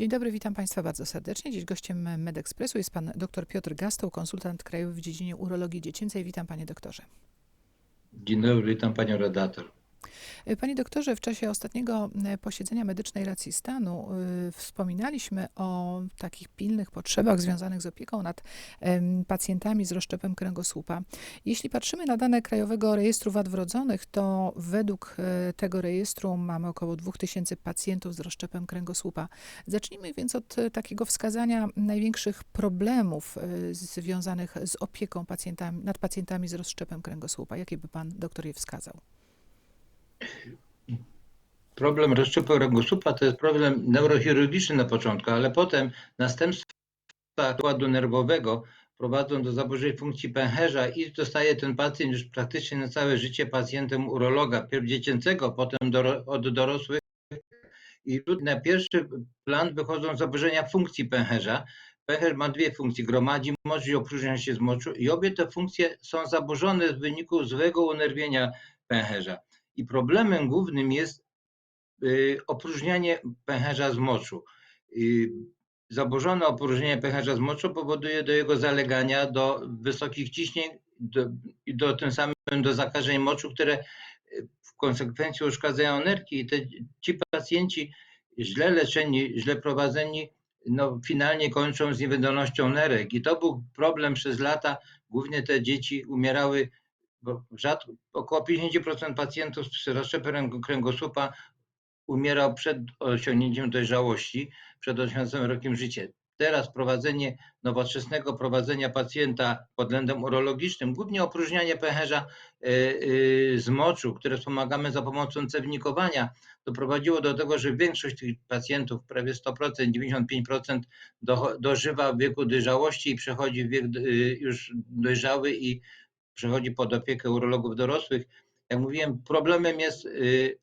Dzień dobry, witam Państwa bardzo serdecznie. Dziś gościem MedExpressu jest pan dr Piotr Gastoł, konsultant krajowy w dziedzinie urologii dziecięcej. Witam panie doktorze. Dzień dobry, witam panią redaktor. Panie doktorze, w czasie ostatniego e, posiedzenia medycznej racji stanu y, wspominaliśmy o takich pilnych potrzebach związanych z opieką nad pacjentami z rozszczepem kręgosłupa. Jeśli patrzymy na dane Krajowego Rejestru Wad Wrodzonych, to według e, tego rejestru mamy około 2000 pacjentów z rozszczepem kręgosłupa. Zacznijmy więc od e, takiego wskazania największych problemów e, związanych z opieką pacjentami, nad pacjentami z rozszczepem kręgosłupa. Jakie by pan doktor je wskazał? Problem rozszczepu kręgosłupa to jest problem neurochirurgiczny na początku, ale potem następstwa układu nerwowego prowadzą do zaburzeń funkcji pęcherza i zostaje ten pacjent już praktycznie na całe życie pacjentem urologa, pierw dziecięcego, potem do, od dorosłych. I na pierwszy plan wychodzą zaburzenia funkcji pęcherza. Pęcherz ma dwie funkcje, gromadzi moc i opróżnia się z moczu i obie te funkcje są zaburzone w wyniku złego unerwienia pęcherza. I problemem głównym jest y, opróżnianie pęcherza z moczu. Y, Zaburzone opróżnienie pęcherza z moczu powoduje do jego zalegania do wysokich ciśnień do, i do tym samym do zakażeń moczu, które y, w konsekwencji uszkadzają nerki i te, ci pacjenci źle leczeni, źle prowadzeni, no finalnie kończą z niewydolnością nerek. I to był problem przez lata. Głównie te dzieci umierały bo rzadko, około 50% pacjentów z rozszczepem kręgosłupa umierał przed osiągnięciem dojrzałości, przed 18 rokiem życia. Teraz prowadzenie nowoczesnego prowadzenia pacjenta pod względem urologicznym, głównie opróżnianie pęcherza y, y, z moczu, które wspomagamy za pomocą cewnikowania, doprowadziło do tego, że większość tych pacjentów, prawie 100%, 95% do, dożywa wieku dojrzałości i przechodzi w wiek y, już dojrzały i przechodzi pod opiekę urologów dorosłych. Jak mówiłem, problemem jest y,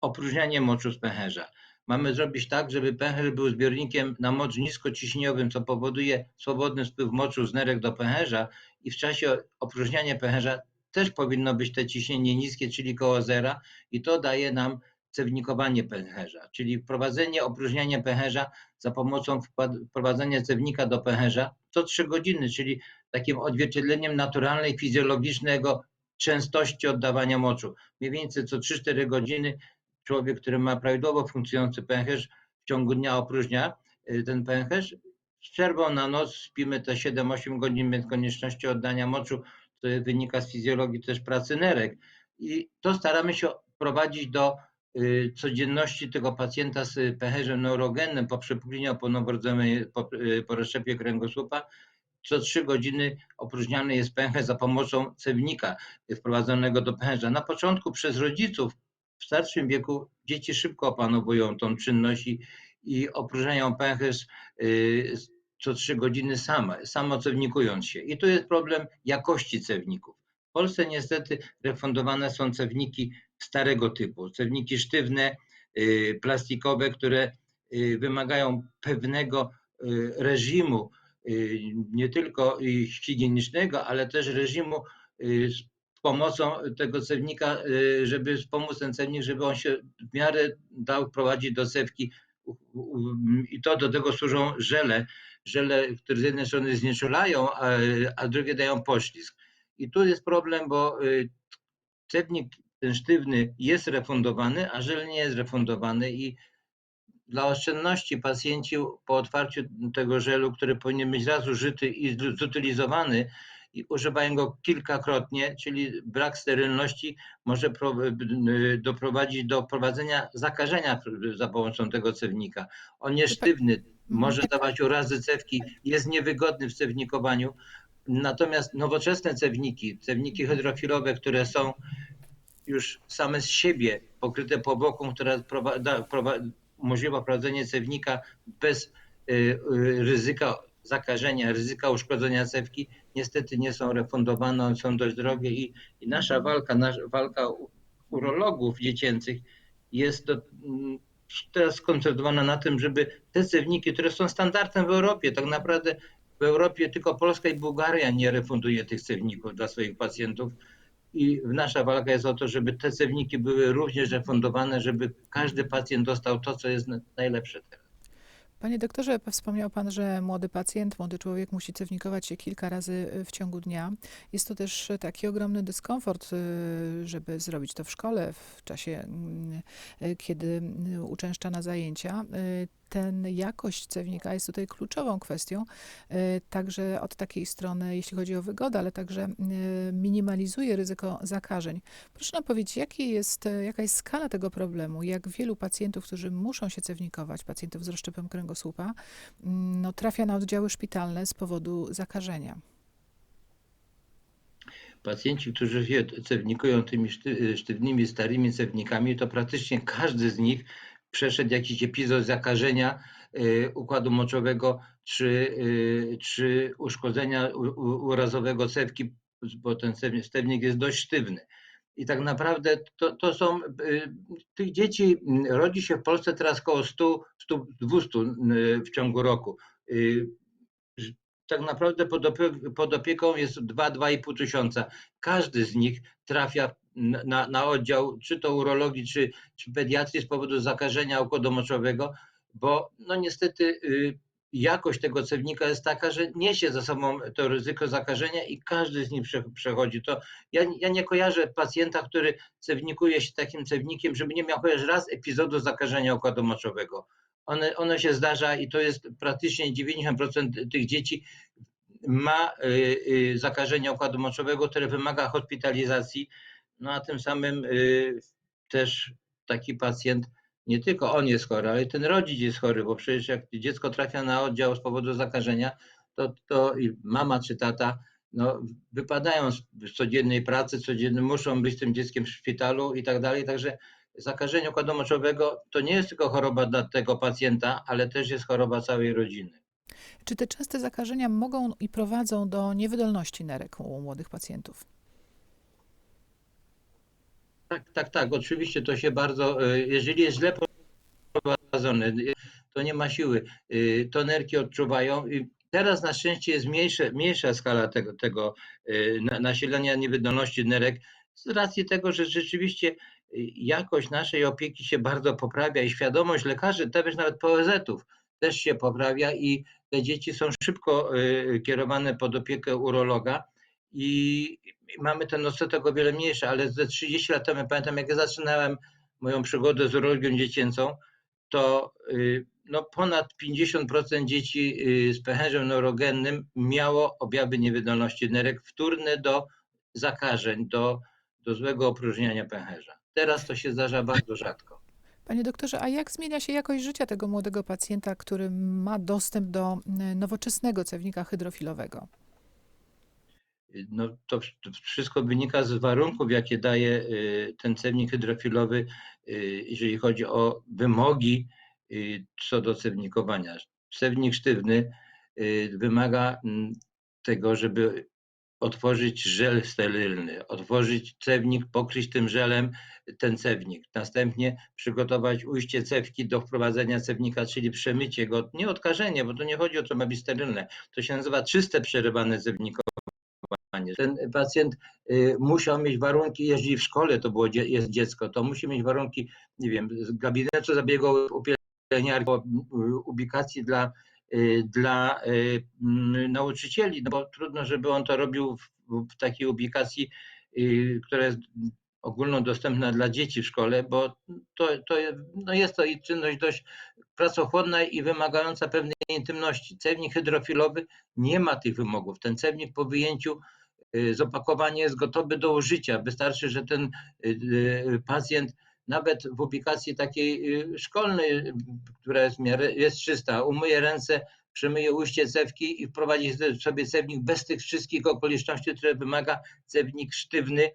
opróżnianie moczu z pęcherza. Mamy zrobić tak, żeby pęcherz był zbiornikiem na mocz niskociśnieniowym, co powoduje swobodny spływ moczu z nerek do pęcherza i w czasie opróżniania pęcherza też powinno być te ciśnienie niskie, czyli koło zera i to daje nam cewnikowanie pęcherza, czyli wprowadzenie opróżniania pęcherza za pomocą wprowadzenia cewnika do pęcherza co 3 godziny, czyli takim odzwierciedleniem naturalnej, fizjologicznego częstości oddawania moczu. Mniej więcej co 3-4 godziny człowiek, który ma prawidłowo funkcjonujący pęcherz, w ciągu dnia opróżnia y, ten pęcherz. Z przerwą na noc spimy te 7-8 godzin bez konieczności oddania moczu, co wynika z fizjologii też pracy nerek. I to staramy się prowadzić do y, codzienności tego pacjenta z pęcherzem neurogennym po przepuklinie oponowrodzonej po, y, po rozszczepie kręgosłupa, co trzy godziny opróżniany jest pęcherz za pomocą cewnika wprowadzonego do pęcherza. Na początku przez rodziców w starszym wieku dzieci szybko opanowują tą czynność i, i opróżniają pęcherz y, co trzy godziny same, samo cewnikując się. I tu jest problem jakości cewników. W Polsce niestety refundowane są cewniki starego typu, cewniki sztywne, y, plastikowe, które y, wymagają pewnego reżimu nie tylko higienicznego, ale też reżimu y, z pomocą tego cewnika, y, żeby pomóc ten cewnik, żeby on się w miarę dał prowadzić do cewki i to do tego służą żele, żele, które z jednej strony znieczulają, a, a drugie dają poślizg. I tu jest problem, bo cewnik ten sztywny jest refundowany, a żel nie jest refundowany i dla oszczędności pacjenci po otwarciu tego żelu, który powinien być raz użyty i zutylizowany, i używają go kilkakrotnie, czyli brak sterylności może doprowadzić do prowadzenia zakażenia za pomocą tego cewnika. On jest sztywny, może dawać urazy cewki, jest niewygodny w cewnikowaniu. Natomiast nowoczesne cewniki, cewniki hydrofilowe, które są już same z siebie pokryte powłoką, która umożliwia prowadzenie cewnika bez y, y, ryzyka zakażenia, ryzyka uszkodzenia cewki, niestety nie są refundowane, są dość drogie i, i nasza walka, walka urologów dziecięcych jest do, mm, teraz skoncentrowana na tym, żeby te cewniki, które są standardem w Europie, tak naprawdę w Europie tylko Polska i Bułgaria nie refunduje tych cewników dla swoich pacjentów, i nasza walka jest o to, żeby te cewniki były również refundowane, żeby każdy pacjent dostał to, co jest najlepsze teraz. Panie doktorze, wspomniał pan, że młody pacjent, młody człowiek musi cewnikować się kilka razy y, w ciągu dnia. Jest to też y, taki ogromny dyskomfort, y, żeby zrobić to w szkole, w czasie, mm, y, kiedy y, uczęszcza na zajęcia. Ten jakość cewnika jest tutaj kluczową kwestią, y, także od takiej strony, jeśli chodzi o wygodę, ale także y, minimalizuje ryzyko zakażeń. Proszę nam powiedzieć, jaki jest, y, jaka jest skala tego problemu? Jak wielu pacjentów, którzy muszą się cewnikować, pacjentów z rozszczepem kręgosłupa, mm, no, trafia na oddziały szpitalne z powodu zakażenia? Pacjenci, którzy się cewnikują tymi szty- sztywnymi, starymi cewnikami, to praktycznie każdy z nich przeszedł jakiś epizod zakażenia y, układu moczowego czy, y, czy uszkodzenia urazowego cewki, bo ten stewnik jest dość sztywny. I tak naprawdę to, to są, y, tych dzieci rodzi się w Polsce teraz około 100, 100 200 y, w ciągu roku. Tak naprawdę pod opieką jest 2-2,5 tysiąca. Każdy z nich trafia na, na, oddział, czy to urologii, czy, czy pediatrii z powodu zakażenia układu moczowego, bo no niestety y, jakość tego cewnika jest taka, że niesie za sobą to ryzyko zakażenia i każdy z nich prze, przechodzi. To ja, ja nie kojarzę pacjenta, który cewnikuje się takim cewnikiem, żeby nie miał chociaż raz epizodu zakażenia układu moczowego. One, one się zdarza i to jest praktycznie 90% tych dzieci ma y, y, zakażenie układu moczowego, które wymaga hospitalizacji, no a tym samym y, też taki pacjent, nie tylko on jest chory, ale ten rodzic jest chory, bo przecież jak dziecko trafia na oddział z powodu zakażenia, to, to i mama czy tata no, wypadają z, codziennej pracy, codziennie muszą być tym dzieckiem w szpitalu i tak dalej, także zakażenie układu moczowego to nie jest tylko choroba dla tego pacjenta, ale też jest choroba całej rodziny. Czy te częste zakażenia mogą i prowadzą do niewydolności nerek u młodych pacjentów? Tak, tak, tak. Oczywiście to się bardzo, y, jeżeli jest źle prowadzony, y, to nie ma siły. Y, To nerki odczuwają. I Teraz na szczęście jest mniejsza skala tego, tego na- nasilenia niewydolności nerek z racji tego, że rzeczywiście jakość naszej opieki się bardzo poprawia i świadomość lekarzy, też nawet POZ-ów też się poprawia i te dzieci są szybko kierowane pod opiekę urologa i mamy ten odsetek o wiele mniejszy, ale ze 30 lat temu pamiętam, jak ja zaczynałem moją przygodę z urologią dziecięcą, to y, no, ponad 50% dzieci y, z pęcherzem neurogennym miało objawy niewydolności nerek wtórne do zakażeń, do, do złego opróżniania pęcherza. Teraz to się zdarza bardzo rzadko. Panie doktorze, a jak zmienia się jakość życia tego młodego pacjenta, który ma dostęp do y, nowoczesnego cewnika hydrofilowego? No, to wsz- to wszystko wynika z warunków, jakie daje y, ten cewnik hydrofilowy, y, jeżeli chodzi o wymogi y, co do cewnikowania. Cewnik sztywny y, wymaga mm, tego, żeby otworzyć żel sterylny, otworzyć cewnik, pokryć tym żelem ten cewnik. Następnie przygotować ujście cewki do wprowadzenia cewnika, czyli przemycie go, nie odkażenie, bo to nie chodzi o to, ma być sterylne. To się nazywa czyste przerywane cewnikowanie. Ten pacjent y, musiał mieć warunki, jeżeli w szkole to było, jest dziecko, to musi mieć warunki, nie wiem, z gabinetu zabiegów u pielęgniarki, ubikacji dla, y, dla y, nauczycieli, no bo trudno, żeby on to robił w, w takiej ubikacji, która jest ogólnodostępna dla dzieci w szkole, bo to, to no jest to czynność dość pracochłonna i wymagająca pewnej intymności. Cewnik hydrofilowy nie ma tych wymogów. Ten cewnik po wyjęciu y, z opakowania jest gotowy do użycia. Wystarczy, że ten y, y, pacjent nawet w ubikacji takiej szkolnej, która jest, miarę, jest czysta, umyje ręce, przemyje ujście cewki i wprowadzi sobie cewnik bez tych wszystkich okoliczności, które wymaga cewnik sztywny,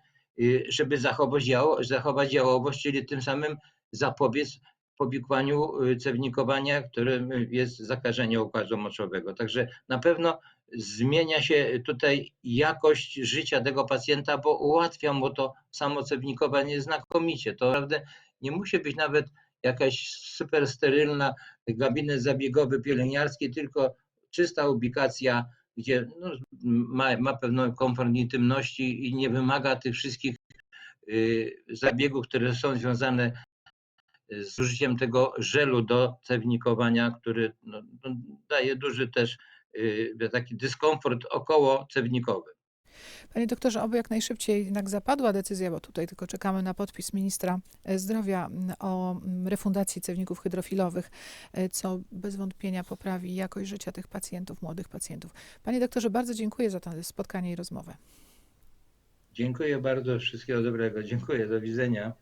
żeby zachować, jało, zachować jałowość, czyli tym samym zapobiec powikłaniu cewnikowania, którym jest zakażenie układu moczowego. Także na pewno zmienia się tutaj jakość życia tego pacjenta, bo ułatwia mu to samo cewnikowanie znakomicie. To naprawdę nie musi być nawet jakaś super sterylna gabinet zabiegowy pielęgniarski, tylko czysta ubikacja, gdzie no, ma, ma pewną komfort intymności i nie wymaga tych wszystkich y, zabiegów, które są związane z użyciem tego żelu do cewnikowania, który no, no, daje duży też taki dyskomfort około cewnikowy. Panie doktorze, oby jak najszybciej jednak zapadła decyzja, bo tutaj tylko czekamy na podpis ministra e, zdrowia o refundacji cewników hydrofilowych, e, co bez wątpienia poprawi jakość życia tych pacjentów, młodych pacjentów. Panie doktorze, bardzo dziękuję za to spotkanie i rozmowę. Dziękuję bardzo, wszystkiego dobrego. Dziękuję, do widzenia.